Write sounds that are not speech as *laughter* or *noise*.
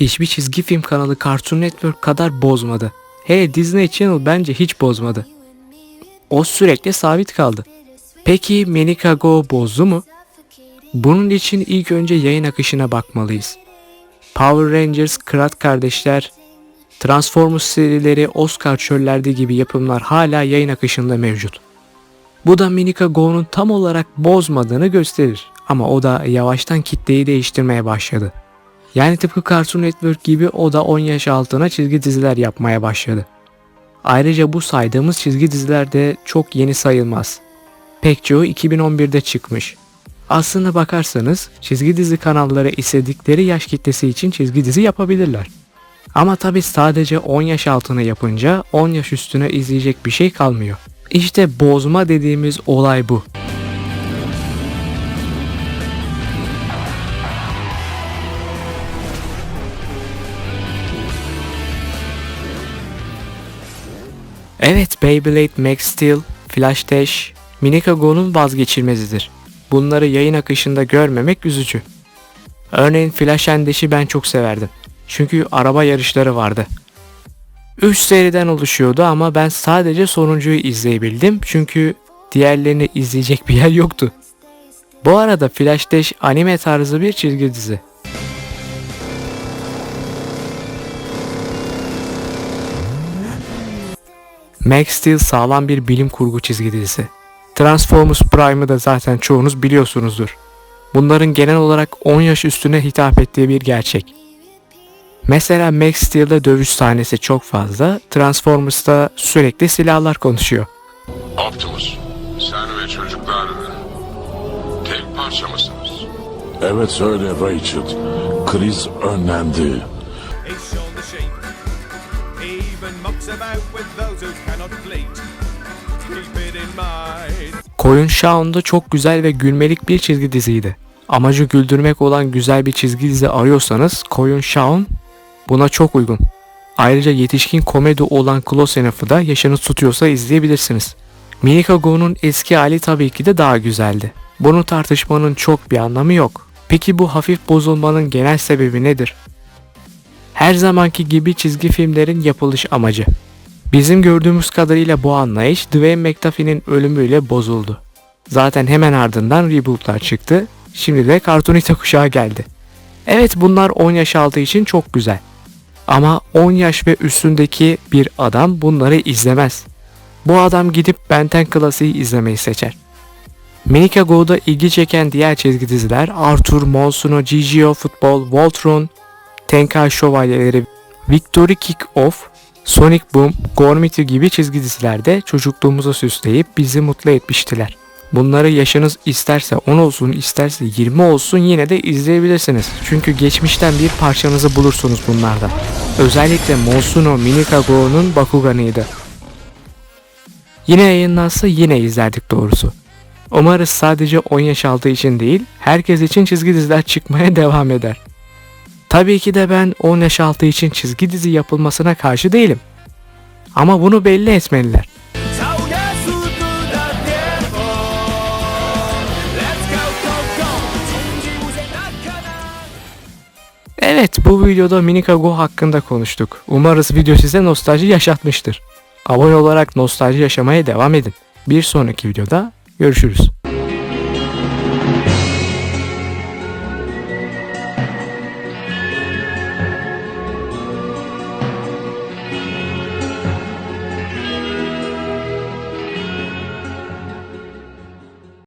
hiçbir çizgi film kanalı Cartoon Network kadar bozmadı. Hele Disney Channel bence hiç bozmadı. O sürekli sabit kaldı. Peki Menika Go bozdu mu? Bunun için ilk önce yayın akışına bakmalıyız. Power Rangers, Krat Kardeşler, Transformers serileri, Oscar çöllerde gibi yapımlar hala yayın akışında mevcut. Bu da Minika Go'nun tam olarak bozmadığını gösterir ama o da yavaştan kitleyi değiştirmeye başladı. Yani tıpkı Cartoon Network gibi o da 10 yaş altına çizgi diziler yapmaya başladı. Ayrıca bu saydığımız çizgi diziler de çok yeni sayılmaz. Pek çoğu 2011'de çıkmış. Aslına bakarsanız çizgi dizi kanalları istedikleri yaş kitlesi için çizgi dizi yapabilirler. Ama tabi sadece 10 yaş altına yapınca 10 yaş üstüne izleyecek bir şey kalmıyor. İşte bozma dediğimiz olay bu. Evet Beyblade Max Steel, Flash Dash, Minika Go'nun vazgeçilmezidir. Bunları yayın akışında görmemek üzücü. Örneğin Flash Dash'i ben çok severdim. Çünkü araba yarışları vardı. 3 seriden oluşuyordu ama ben sadece sonuncuyu izleyebildim çünkü diğerlerini izleyecek bir yer yoktu. Bu arada Flash Dash anime tarzı bir çizgi dizi. Max Steel sağlam bir bilim kurgu çizgi dizisi. Transformers Prime'ı da zaten çoğunuz biliyorsunuzdur. Bunların genel olarak 10 yaş üstüne hitap ettiği bir gerçek. Mesela Max Steel'de dövüş sahnesi çok fazla, Transformers'ta sürekli silahlar konuşuyor. Optimus, sen ve çocuklar tek parça mısınız? Evet öyle Rachel. Kriz önlendi. With those who. Koyun Shaun'da çok güzel ve gülmelik bir çizgi diziydi. Amacı güldürmek olan güzel bir çizgi dizi arıyorsanız Koyun Shaun buna çok uygun. Ayrıca yetişkin komedi olan Close Enough'ı da yaşınız tutuyorsa izleyebilirsiniz. Minika Go'nun eski hali tabii ki de daha güzeldi. Bunu tartışmanın çok bir anlamı yok. Peki bu hafif bozulmanın genel sebebi nedir? Her zamanki gibi çizgi filmlerin yapılış amacı. Bizim gördüğümüz kadarıyla bu anlayış Dwayne McDuffie'nin ölümüyle bozuldu. Zaten hemen ardından rebootlar çıktı. Şimdi de Cartoonita kuşağı geldi. Evet bunlar 10 yaş altı için çok güzel. Ama 10 yaş ve üstündeki bir adam bunları izlemez. Bu adam gidip Benten klasiği izlemeyi seçer. Minika Go'da ilgi çeken diğer çizgi diziler Arthur, Monsuno, GGO Futbol, Voltron, Tenkai Şövalyeleri, Victory Kick-Off, Sonic Boom, Gormiti gibi çizgi dizilerde çocukluğumuzu süsleyip bizi mutlu etmiştiler. Bunları yaşınız isterse 10 olsun isterse 20 olsun yine de izleyebilirsiniz. Çünkü geçmişten bir parçanızı bulursunuz bunlarda. Özellikle Monsuno Minika Go'nun Bakugan'ıydı. Yine yayınlansa yine izlerdik doğrusu. Umarız sadece 10 yaş altı için değil, herkes için çizgi diziler çıkmaya *laughs* devam eder. Tabii ki de ben 10 yaş altı için çizgi dizi yapılmasına karşı değilim. Ama bunu belli etmeliler. Evet bu videoda Minika Go hakkında konuştuk. Umarız video size nostalji yaşatmıştır. Abone olarak nostalji yaşamaya devam edin. Bir sonraki videoda görüşürüz.